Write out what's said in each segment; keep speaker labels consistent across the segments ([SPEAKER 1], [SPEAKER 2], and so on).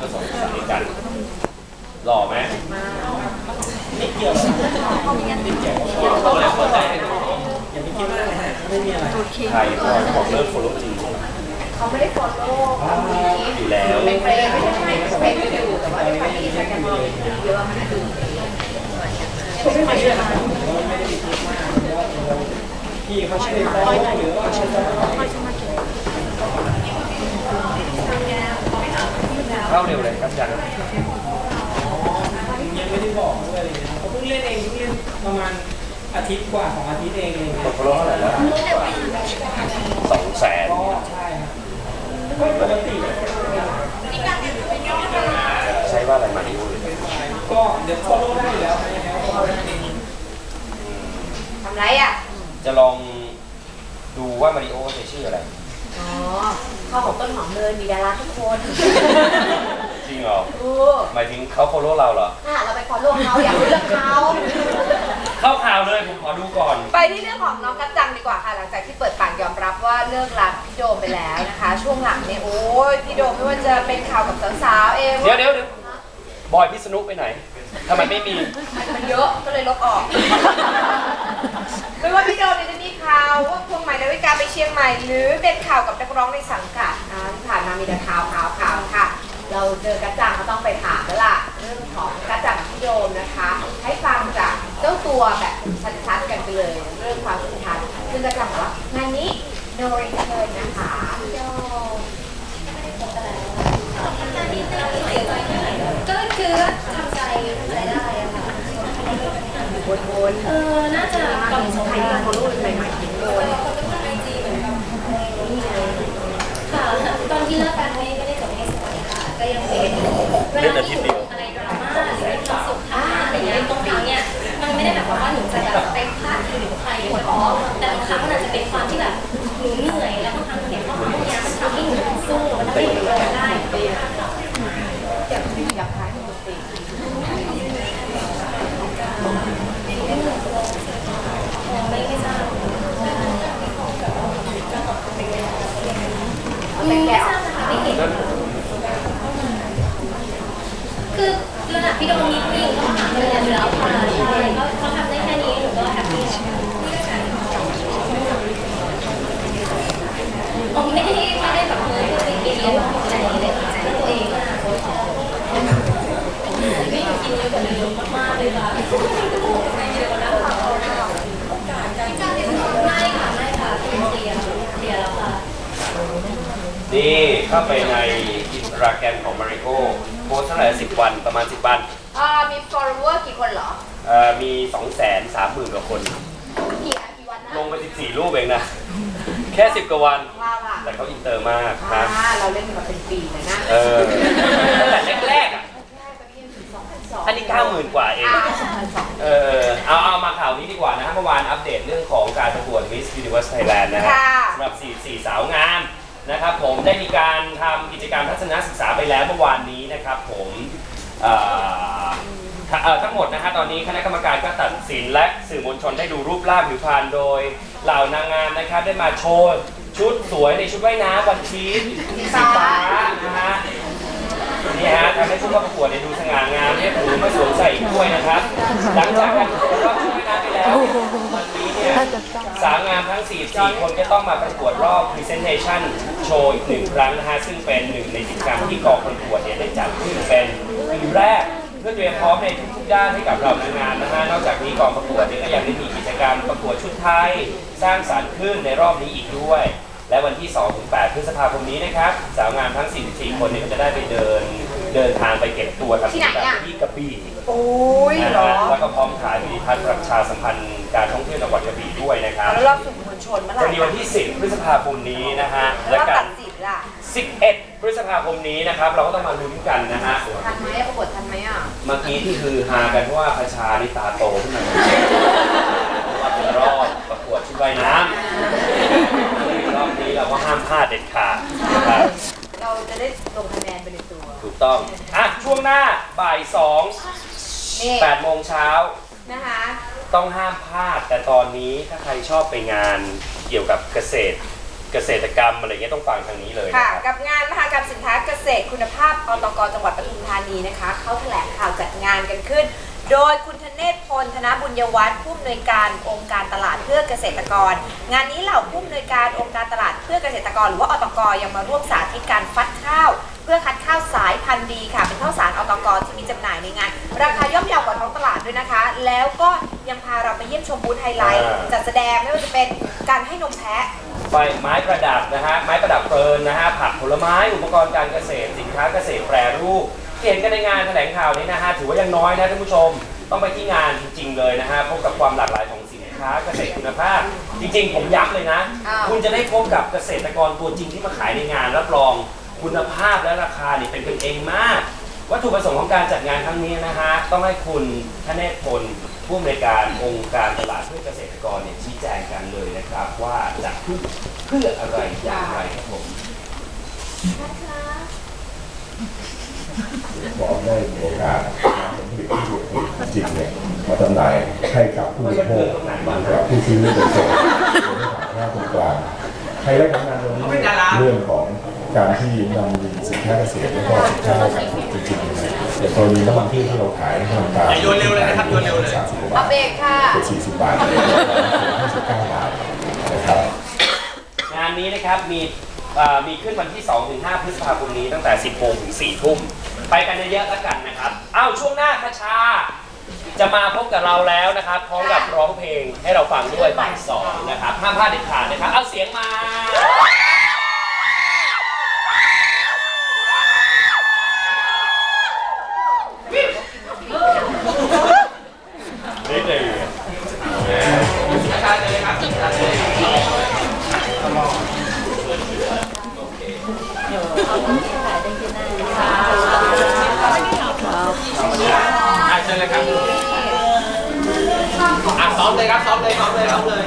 [SPEAKER 1] ผสมผสานกันหล่อไหม
[SPEAKER 2] ไม่เกี่ยวหรอกไม่เกี่ยวเขาเลยเข้าใจกันอย่าไปคิดมากเลยฮะไม่มีอะไร
[SPEAKER 1] ใครบอกเลิกโฟล์จริง
[SPEAKER 3] เขาไม่ได้ฟลโล่เขา
[SPEAKER 1] อยู่แล้ว
[SPEAKER 3] เป็นเฟรมไม่ใช่ให้เฟรมไม่ดูแต่ว่าด้วยความที่ใช้กันองเยอะมันดู
[SPEAKER 2] ไม่เชื่อนะผมว่าไม่ได้คิดมากพี่เขาช่วยเขาหรือว่าช่วย เข้า
[SPEAKER 1] เร็วเลยครับอาจารย์
[SPEAKER 2] ยังไม่ได้บอกด้วยอะไรเลยนะเขาเพิ่งเล่นเองเพิ่งเล่นประมาณอาทิตย์กว่าของอาทิตย์เองเอง
[SPEAKER 1] กดโฟล์เท่าไหร่แล้วสองแสน
[SPEAKER 2] ก็ใช่ครับก็ปกติ
[SPEAKER 1] ใช้ว่าอะไรมาดิวเลย
[SPEAKER 2] ก็เดี๋ยว follow ได้อยู่แล้ว
[SPEAKER 3] ทำไรอะ
[SPEAKER 1] จะลองดูว่ามาริโอจะชื่ออะไร
[SPEAKER 3] อ๋อ ข้าวของต้นหอมเลยมีดาราทุกคน
[SPEAKER 1] จริงเหรอ
[SPEAKER 3] ดู
[SPEAKER 1] หมายถึงเขาโฟล์เราเหรอ
[SPEAKER 3] อะเราไปฟอลโล่เขาอยากรู้เรื่องเขา
[SPEAKER 1] เข้าข่าวเลยผมขอดูก่อน
[SPEAKER 3] ไปที่เรื่องของน้องกัจจังดีกว่าค่ะ หลังจากที่เปิดปากยอมรับว่าเลิกรักพี่โดมไปแล้วนะคะ ช่วงหลังเนี่ยโอ้ยพี่โดมไม่ว่าจะเป็นข่าวกับสาวๆเอง
[SPEAKER 1] เดี๋ยวเดี๋ยวเดี๋ยวบอยพิษณุไปไหนทำไมไม่มี
[SPEAKER 3] มันเยอะก็เลยลบออก ไม่ว่าพี่โดมเนี่ยจะมีข่าวว่าพวงใหม่ดาวิกาไปเชียงใหม่ หรือเป็นข่าวกับนักร้องในสังกัดนะที่ผ่านมามีแต่ข่าวข่าวข่าวค่ะ เราเจอกัจจังก็ต้องไปถามแล้วล่ะเรื่องของกัจจังกับพี่โดมนะคะ ให้ฟังจากเจ้าตัวแบบชัดๆกันไปเลย เรื่องความสัมพันธ์ซึ่งกัจจังบอกว่างานนี้ no return นะคะพี่โดม
[SPEAKER 4] ก็คือทำใจทำใจได้อะค่ะ
[SPEAKER 3] วน
[SPEAKER 4] เออ น่าจะ
[SPEAKER 3] ๆ
[SPEAKER 4] กล่อง
[SPEAKER 3] มี
[SPEAKER 4] ส
[SPEAKER 3] ใคร
[SPEAKER 4] มัย
[SPEAKER 3] มา
[SPEAKER 4] ก่อน
[SPEAKER 3] เขารู้ใหม่ๆถึงโดน
[SPEAKER 4] ค่ะตอนที่เลิกกันไม่ไม่ได้จบให้สวยค่ะ ก็ยังเป็นเวลาที่อยู่อะไรดราม่าหรือเป็นความสุขทางงานอะไรเงี้ยตรงครั้เนี่ยมันไม่ได้แบบว่าหนูจะแบบไปพลาดถึงใครหรือท้อแต่บางครั้งมันอาจจะเป็นความที่แบบหนูเหนื่อยแล้วบางครั้งเห็นข้อความพวกนี้มันทำให้หนูสู้มันทำให้หนูเดินได้
[SPEAKER 3] อยากอยากท้ายที่ดนตรี
[SPEAKER 4] ไม่ไม่ทราบ
[SPEAKER 3] เอา
[SPEAKER 4] ไม่
[SPEAKER 3] แต่
[SPEAKER 4] ท
[SPEAKER 3] แกะ
[SPEAKER 4] ราบนะคะไม่เห็น คือระดับพี่โดมนิ่งๆเขาหาเงินอยู่แล้วค่ะใช่ก็เขาทำได้แค่นี้หนูก็แฮปปี้ผมไม่ได้ไม่ได้แบบเงินไปกินเลี้ยงหัวใจเลยค่ะแต่ตัวเองก็ไม่กินเยอะกว่าเดิมมากๆเลยค่ะไม่เยอะแล้วค่ะไม่ค่ะไม่ค่ะเคลียร์เคลียร์แล้วค่ะ
[SPEAKER 1] นี่เข้าไปในอินสตาแกรมของมาริโอโพสต์เท่าไหร่สิบวันประมาณ10วัน
[SPEAKER 3] อ่ามี follower กี่คนเหรอ
[SPEAKER 1] เอ่อมี2 3 0 0 0 0กว่าคน
[SPEAKER 3] กี่อันกี่วันนะ
[SPEAKER 1] ลงไป14รูปเองนะ แค่10กว่าวัน
[SPEAKER 3] ว่าว่า
[SPEAKER 1] แต่เขาอินเตอร์มาก
[SPEAKER 3] อ่า
[SPEAKER 1] นะ
[SPEAKER 3] เราเล่นมาเป็นปีเลยนะ
[SPEAKER 1] เออแต่แรกๆอะ
[SPEAKER 3] ใช่ตอนนี้ยังถึง2,200
[SPEAKER 1] อันนี้90,000กว่าเอง
[SPEAKER 3] อ่า2,200
[SPEAKER 1] เออเอาเอามาข่าวนี้ดีกว่านะฮะเมื่อวานอัปเดตเรื่องของการประกวด Miss Universe Thailand นะฮะ
[SPEAKER 3] ค่ะ
[SPEAKER 1] สำหรับสี่สี่สาวงาม นะครับผมได้มีการทำกิจกรรมทัศนศึกษาไปแล้วเมื่อวานนี้นะครับผมทั้งหมดนะฮะตอนนี้คณะกรรมการก็ตัดสินและสื่อมวลชนได้ดูรูปร่างผิวพรรณโดยเหล่านางงามนะครับได้มาโชว์ชุดสวยในชุดว่ายน้ำวันพีชสีฟ้านะฮะนี่ฮะทำให้ผู้เข้าประกวดเนี่ยดูสง่างามเรียบหรูไม่สวมใส่กด้วยนะครับ หลังจากการประกวดรอบชิงชนะไปแล้ววันนี้ เนี่ยสาวงามทั้ง 44 คนก็ต้องมาประกวดรอบ Presentation โชว์อีกหนึ่งครั้งนะฮะ ซึ่งเป็นหนึ่งในกิจกรรมที่กองประกวดเนี่ยได้จัดขึ้นเป็นปีแรก เพื่อเตรียมพร้อมในทุกๆด้านให้กับเรานางงามนะฮะ นอกจากนี้กองประกวดเนี่ยก็ยังได้มีกิจกรรมประกวดชุดไทย สร้างสรรค์ขึ้นในรอบนี้อีกด้วย และวันที่ 2-8 พฤษภาคมนี้นะครับ สาวงามทั้ง 44 คนเนี่ยก็จะได้ไปเดินเดินทางไปเก็บตัวทำกิจกรรมที่กระบี่
[SPEAKER 3] โอ้ย
[SPEAKER 1] นะ
[SPEAKER 3] เหรอ
[SPEAKER 1] ฮะแล้วก็พร้อมถ่ายวิดีทัศน์ประชาสัมพันธ์ การท่องเที่ยวจังหวัดกระบี่ด้วยนะครับ
[SPEAKER 3] แล้วรอบสื่อมวลชนเมื่อไหร่
[SPEAKER 1] จะมีวันที่ 10 พฤษภาคมนี้นะฮะ
[SPEAKER 3] แล้
[SPEAKER 1] และ
[SPEAKER 3] ว
[SPEAKER 1] กั
[SPEAKER 3] ตั
[SPEAKER 1] น
[SPEAKER 3] ดสินล่ะ
[SPEAKER 1] 11 พฤษภาคมนี้นะครับเราก็ต้องมาลุ้นกันนะฮะ
[SPEAKER 3] ทันไหมประกวดทันไหมอะ
[SPEAKER 1] เมื่อกี้ที่คือฮากันเพราะว่าคชานี่ตาโตขึ้นมาเพราะว่าเป็นรอบประกวดชุดว่ายน้ำรอบนี้เราก็ห้ามพลาดเด็ดขาดนะครับ
[SPEAKER 3] เราจะได้ลงคะแนนไปในตัว
[SPEAKER 1] ถูกต้อง อะ ช่วงหน้าบ่ายสอง
[SPEAKER 3] นี่
[SPEAKER 1] แปดโมงเช้า
[SPEAKER 3] นะคะ
[SPEAKER 1] ต้องห้ามพลาด แต่ตอนนี้ถ้าใครชอบไปงานเกี่ยวกับเกษตรเกษตรกรรมอะไรเงี้ยต้องฟังทางนี้เลย
[SPEAKER 3] ค่ะะ
[SPEAKER 1] ครับ
[SPEAKER 3] กับงานมหกรรมสินค้าเกษตรคุณภาพอตกจังหวัดปทุมธานีนะคะ เขาแถลงข่าวจัดงานกันขึ้น โดยคุณธเนศพลธนบุญยวัฒน์ผู้อำนวยการองค์การตลาดเพื่อเกษตรกร งานนี้เหล่าผู้อำนวยการองค์การตลาดเพื่อเกษตรกร หรือว่าอตกยังมาร่วมสาธิตการฟัดข้าว พื่อคัดข้าวสายพันธุ์ดีค่ะ เป็นข้าวสารอตกที่มีจำหน่ายในงาน ราคาย่อมเยาวกว่าท้องตลาดด้วยนะคะ แล้วก็ยังพาเราไปเยี่ยมชมบูธไฮไลท์
[SPEAKER 1] อ่า
[SPEAKER 3] จัดแสดงไม่ว่าจะเป็นการให้นมแพะ
[SPEAKER 1] ไฟไม้ประดับนะฮะไม้ประดับเพลินนะฮะผักผลไม้อุปกรณ์การเกษตรสินค้าเกษตรแปรรูปที่เห็นกันในงานแถลงข่าวนี้นะฮะถือว่ายังน้อยนะท่านผู้ชม ต้องไปที่งานจริงๆเลยนะฮะพบกับความหลากหลายของสินค้าเกษตรคุณภาพ จริงๆ ผมย้ำเลยนะ
[SPEAKER 3] อ้าว
[SPEAKER 1] คุณจะได้พบกับเกษตรกรตัวจริงที่มาขายในงานรับรอง คุณภาพและราคาเนี่ยเป็นกันเองมาก วัตถุประสงค์ของการจัดงานครั้งนี้นะฮะต้องให้คุณธเนศพลผู้อำนวยการองค์การตลาดเพื่อเกษตรกรเนี่ยชี้แจงกันเลยนะครับ ว่าจะเพื่อเพื่ออะไรอย่างไรครับผม
[SPEAKER 5] บอกได้มีโอกาสนำผลผลิตที่ถูกผลิตจริงเนี่ยมาจำหน่ายให้กับผู้บริโภคนะครับผู้ซื้อเป็นส่วนโดยไม่ผ่านหน้าคนกลางไฮไลท์ของงานวันนี้เรื่องของ การที่นำสินค้าเกษตรและก็สินค้าการผลิตจริงๆเนี่ยอย่างกรณีน้ำมันพืชที่เราขายน้ำมันปาล์มโยนเร็วเลยนะครับโยนเร็วเลยสามสิบกว่า
[SPEAKER 3] อั
[SPEAKER 5] บา
[SPEAKER 3] ป
[SPEAKER 5] ท
[SPEAKER 3] เดตค่ะ
[SPEAKER 5] เป็นสี่สิบบาทห้าสิบเก้าบาทนะครับ
[SPEAKER 1] งานนี้นะครับมีเอ่อมีขึ้นวันที่ 2 ถึง 5 พฤษภาคมนี้ตั้งแต่ 10โมงถึง 4 ทุ่ม ไปกันเยอะๆแล้วกันนะครับ อ้าวช่วงหน้าคชา จะมาพบกับเราแล้วนะครับพร้อมกับร้องเพลงให้เราฟังด้วยบ่ายสองนะครับห้ามพลาดเด็ดขาดนะครับ เอาเสียงมา
[SPEAKER 6] อะเชิญเลยครับอะซ้อมเลยครับซ้อมเลยซ้อมเลยซ้อมเลย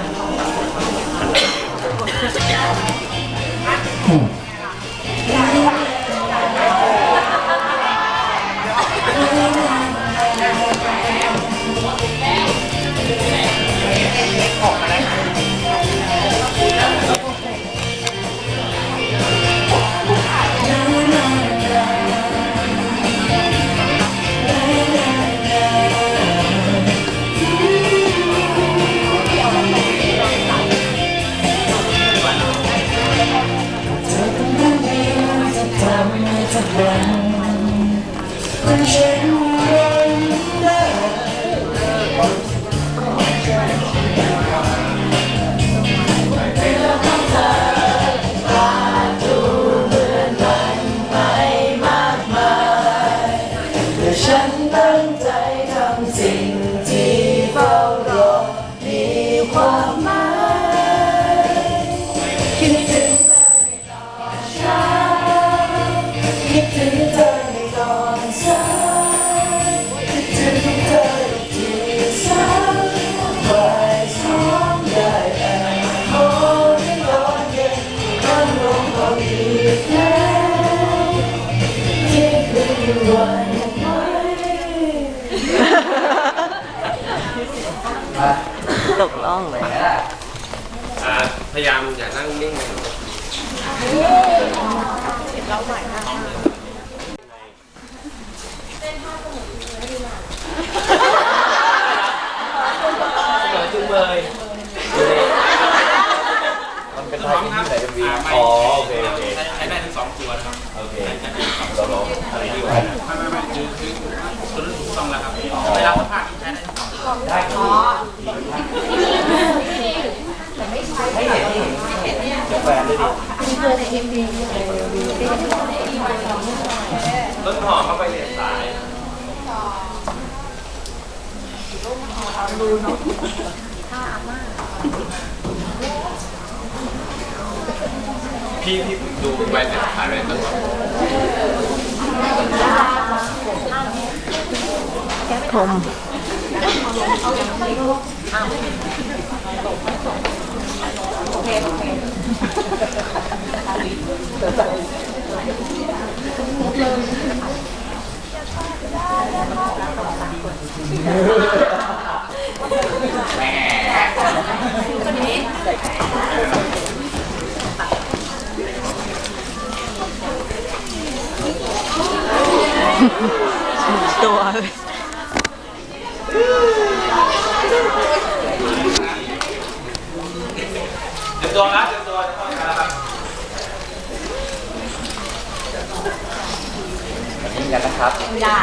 [SPEAKER 7] ฉัน ตั้งใจ ตกล่
[SPEAKER 6] อ่าพยายามอย่านั่งนิ่งเลย
[SPEAKER 1] เหนือจุงเบยมันเป็นไทยที่ไหนจะมีอ๋อโอเคโอเค
[SPEAKER 6] ใช้ได้ทั้งสองตัวนะครับ
[SPEAKER 1] โอเคเราลองอะไรดีวะ
[SPEAKER 6] ไม่ไม่ไม่คือคือตัวนั้นถูกต้องแล้วครับเวลาสัมภาษณ์ใช้ได้ ทั้งสองตัว
[SPEAKER 1] ได้ครับให้เห็นให้เห็นแฟนเลยดิต้นหอมเข้าไปเรียนสาย
[SPEAKER 6] พี่พี่ดูไปแต่ถ่ายไปต้นหอม
[SPEAKER 3] เตั
[SPEAKER 8] วเลย
[SPEAKER 1] ตรียมตัวนะเตรียมตัวจะเข้ากันแล้วครับยิงกันนะครับ
[SPEAKER 7] ได้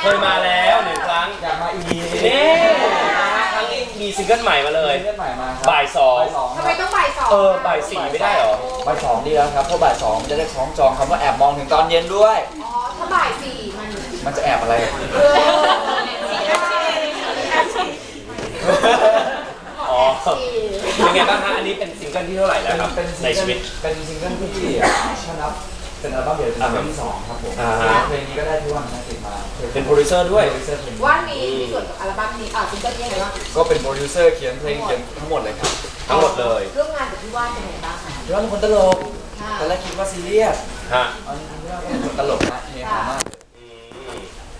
[SPEAKER 3] เคยมาแล้วหนึ่ง
[SPEAKER 1] ครั้ง
[SPEAKER 6] อยากมาอีก
[SPEAKER 1] นี่นะฮะครั้งนี้มีซิงเกิลใหม่มาเลย
[SPEAKER 6] เพื่อนใหม่มาครับ
[SPEAKER 1] บ่ายสอง
[SPEAKER 6] บ่ายสองค
[SPEAKER 7] ทำ
[SPEAKER 6] รับ
[SPEAKER 7] ไมต้องบ่ายสอง
[SPEAKER 1] เออบ่ายสี่ไม่ได้เหรอ
[SPEAKER 6] บ่ายสองดีแล้วครับเพราะบ่ายสองจะได้คล้องจองคำว่าแอบมองถึงตอนเย็นด้วย
[SPEAKER 7] อ๋อถ้าบ่ายสี่มัน
[SPEAKER 6] มันจะแอบอะไร
[SPEAKER 7] เออ
[SPEAKER 1] อ๋อ เป็นไงบ้างฮะอันนี้เป็นซิงเกิลที่เท่าไหร่แล้วครับ
[SPEAKER 6] เป็นซิง
[SPEAKER 1] ใน
[SPEAKER 6] เกิ
[SPEAKER 1] ชี
[SPEAKER 6] ล
[SPEAKER 1] วิต
[SPEAKER 6] เป็นซิงเกิลที่ถ้านับ เป็นอัลบั้มเดี่ยวเป็นอัลบั้มที่สองครับผม
[SPEAKER 1] อ่าฮะ
[SPEAKER 6] เพลงนี้ก็ได้ที่ว่างนะติดมา
[SPEAKER 1] เป็นโปรดิวเซอร์ด้วย
[SPEAKER 6] โปรดิวเซอร์เพลง
[SPEAKER 7] ว่ามีมีส่วนกับอัลบั้มนี้อ่าซิงเกิลนี้ไงบ้าง
[SPEAKER 6] ก็เป็นโปรดิวเซอร์เขียนเพลงเขียนทั้งหมดเลยครับ
[SPEAKER 1] ทั้งหมดเลย
[SPEAKER 7] ร่วมงานกับพี่ว่านเป็นไงบ้างคะ
[SPEAKER 6] พี่ว่าเป็นคนตลก
[SPEAKER 7] ค่ะ
[SPEAKER 6] ตอนแรกคิดว่าซีเรียส
[SPEAKER 1] ฮะ
[SPEAKER 6] อันนี้พี่ว่าเป็นคนตลกนะเฮฮามาก
[SPEAKER 1] อืม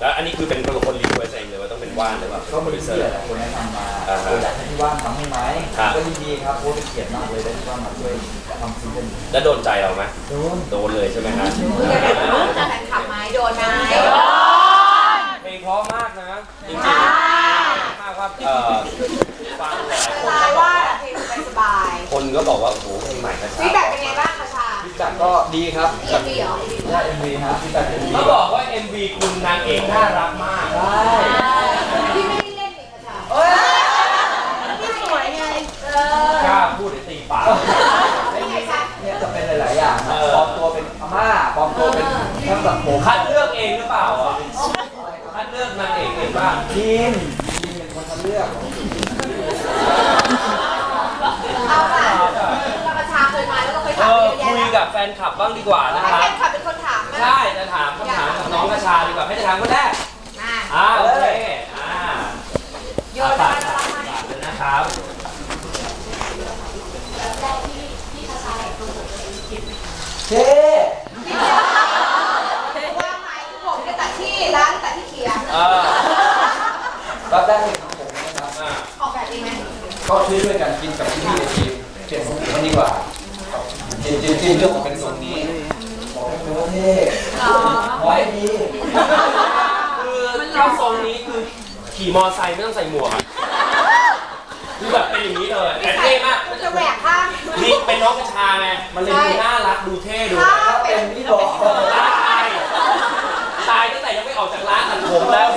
[SPEAKER 1] แล้วอันนี้คือเป็นคนรีเควสเองเลยว่าต้องเป็นว่านหรือเปล่า
[SPEAKER 6] ก็มีพี่หลายๆคนแนะนำมา
[SPEAKER 1] อ่าฮะ
[SPEAKER 6] เอออยากให้พี่ว่านทำให้ไหม
[SPEAKER 1] ครับ
[SPEAKER 6] ก็ยินดีครับโอ้เป็นเกียรติมากเลยได้พี่ว่านมาช่วยทำซิงเกิลนี้
[SPEAKER 1] แล้วโดนใจเราไหม
[SPEAKER 6] โดน
[SPEAKER 1] โดนเลยใช่ไหมฮะ
[SPEAKER 7] คุณจะเป็นรู้จะแฟนคลับไหมโดนไหม
[SPEAKER 1] เพลงเพราะมากนะจริงๆมากว่าเอ่อฟังหลาย
[SPEAKER 7] ส
[SPEAKER 1] คน
[SPEAKER 7] ไต
[SPEAKER 1] ก็
[SPEAKER 7] ล์
[SPEAKER 1] บอก
[SPEAKER 7] ว่า
[SPEAKER 1] ว่า
[SPEAKER 7] เพลงสบาย
[SPEAKER 1] คนก็บอกว่าโอ้โหเพลงใหม่นะค
[SPEAKER 7] ฟีดแบ็กเป็นไงบ้างคะชา
[SPEAKER 6] พี่จักรก็ดีครับ
[SPEAKER 7] เอ็มวีเหรอ
[SPEAKER 6] ได้เอ็มวีฮะพี่จักรเอ็มวี
[SPEAKER 1] เขาบอกว่า MV คุณ นางเอกน่ารักมาก
[SPEAKER 6] ได้
[SPEAKER 7] พี่ไม่ได้เล่นนี่คะชาพี่สวยไงเออก
[SPEAKER 1] ล้าพูดหรือตีปาก
[SPEAKER 7] นี่ไงชา
[SPEAKER 6] เนี่ยจะเป็นหลาย ๆ อย่างนะ
[SPEAKER 1] เออ
[SPEAKER 6] ปลอมตัวเป็นอาม่าปลอมตัวเป็นช่างตัดผม
[SPEAKER 1] คัดเลือกเองหรือเปล่าอะคัดเลือกนางเอกเองบ้าง
[SPEAKER 6] ทีมทีมเป็นคนทำเลือก
[SPEAKER 7] เอาล่ะเราประชาเคยมาแล้วเราเคย
[SPEAKER 1] เอ
[SPEAKER 7] ถาม
[SPEAKER 1] อ
[SPEAKER 7] เยอะแยะ
[SPEAKER 1] คุย
[SPEAKER 7] แล้ว
[SPEAKER 1] กับแฟนคลับบ้างดีกว่านะ
[SPEAKER 7] ให้
[SPEAKER 1] ครั
[SPEAKER 7] แฟ
[SPEAKER 1] บ ใช่จะถามคำถามกับน้องกระชาดีกว่าให้จะถามคนแรก
[SPEAKER 7] มา
[SPEAKER 1] อ่าโอเคอ่า
[SPEAKER 7] โยนมา
[SPEAKER 1] ฝาก
[SPEAKER 7] แล้ว
[SPEAKER 1] ฝากเลยนะครับ
[SPEAKER 6] เท่
[SPEAKER 7] ว่าไหมผมจะตัดที่ร้านตัดที่เขียง
[SPEAKER 1] เออ
[SPEAKER 6] รับได้เลยของผมนะครับ
[SPEAKER 1] อ่า
[SPEAKER 7] ออกแบบเองไหม
[SPEAKER 6] ก็ช่วยช่วยกันกินกับพี่ๆในทีมเปลี่ยนทรงนี้ดีกว่าจินจินจินเรื่องของ เป็นทรงนี้บอกให้เป็นว่าเท่
[SPEAKER 7] อ๋อ
[SPEAKER 6] ไว้ดี
[SPEAKER 1] คือเจ้าทรงนี้คือ ขี่มอไซค์ไม่ต้องใส่หมวกอะคือแบบเป็นอย่างนี้เลยแต่เท่มาก
[SPEAKER 7] มันจะแหวกข้าง
[SPEAKER 1] นี่เป็นน้องกระชาไงมันเลยดูน่ารักดูเท่ดู
[SPEAKER 7] ถ้าเป็
[SPEAKER 6] เป็นนพี่บอก
[SPEAKER 1] ตายตายตั้งแต่ยังไม่ออกจากร้านตัดผมแล้ว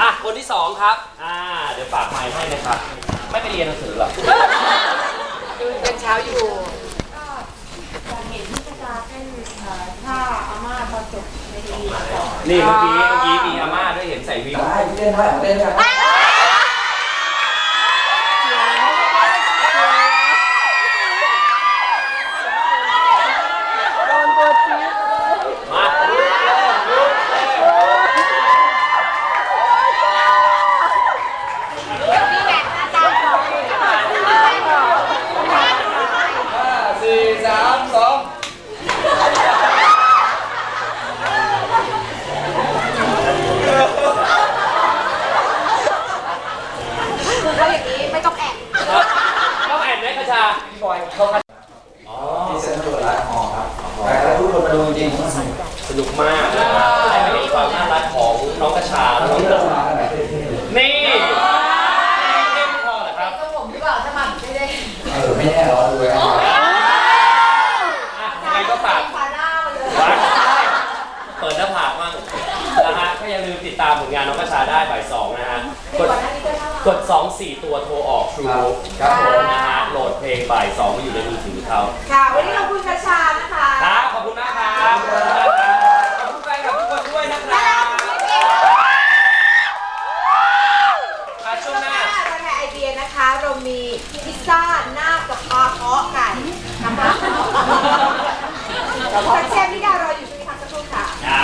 [SPEAKER 1] อะคนที่สองครับอ่าเดี๋ยวฝากไมค์ให้นะครับ ไม่ไปเรียนหนังสือหรอ
[SPEAKER 3] คือเป็นเช้าอยู่
[SPEAKER 4] เห็นที่จะเป็นถ้าอาม่าพอจบในทีวี
[SPEAKER 1] นี่เมื่อกี้เมื่อกี้มีอาม่าด้วยเห็นใส่วิก
[SPEAKER 6] ได้เล่นได้เล่นได้
[SPEAKER 1] มา
[SPEAKER 6] ห้าสี่สามสอง
[SPEAKER 3] คือเขาอย่างนี้ไม่ต้องแอบ
[SPEAKER 1] ต้องแอนไหมคชา
[SPEAKER 6] พี่บอยเขาคัด
[SPEAKER 1] อ๋อ
[SPEAKER 6] ที่เซ็นทรัลร้านทองครับแต่ทุกคนมาดูจริง
[SPEAKER 1] สนุกมากนะครับได้ไปเห็นความน่ารักของน้องกระชาและน้องเต๋อนี่เข้มพอเหรอครับ
[SPEAKER 3] ก็ผมหรือเปล่าถ้ามันไม่ได้
[SPEAKER 6] เออไม่แน่รอดูเลย
[SPEAKER 1] อะยังไงก็ฝาก
[SPEAKER 3] ฟาหน้ามาเลย
[SPEAKER 1] วัดเปิดหน้าผากมั่งนะฮะก็อย่าลืมติดตามผลงานน้องกระชาได้บ่ายสองนะฮะ กด
[SPEAKER 3] ก่อนหน้านี้ก็น่ารัก
[SPEAKER 1] กด 2 4 ตัวโทรออก True
[SPEAKER 6] ครับผม
[SPEAKER 1] นะฮะ โหลดเพลง บ่าย2มาอยู่ในมือถือเขา
[SPEAKER 3] ค่ะ วันนี้ขอบคุณกระชานะคะ
[SPEAKER 1] ครับขอบคุณมากครับขอบคุณมากครับขอบคุณแฟนคลับทุกคนด้วยนะครับอะช่วงหน้า
[SPEAKER 3] เราในไอเดียนะคะ เรามีพิซซ่าหน้ากระเพาะเพาะไก่นะคะสักแช่พี่ดารออยู่ช่วงนี้พักสักครู่ค่ะ
[SPEAKER 1] อ่า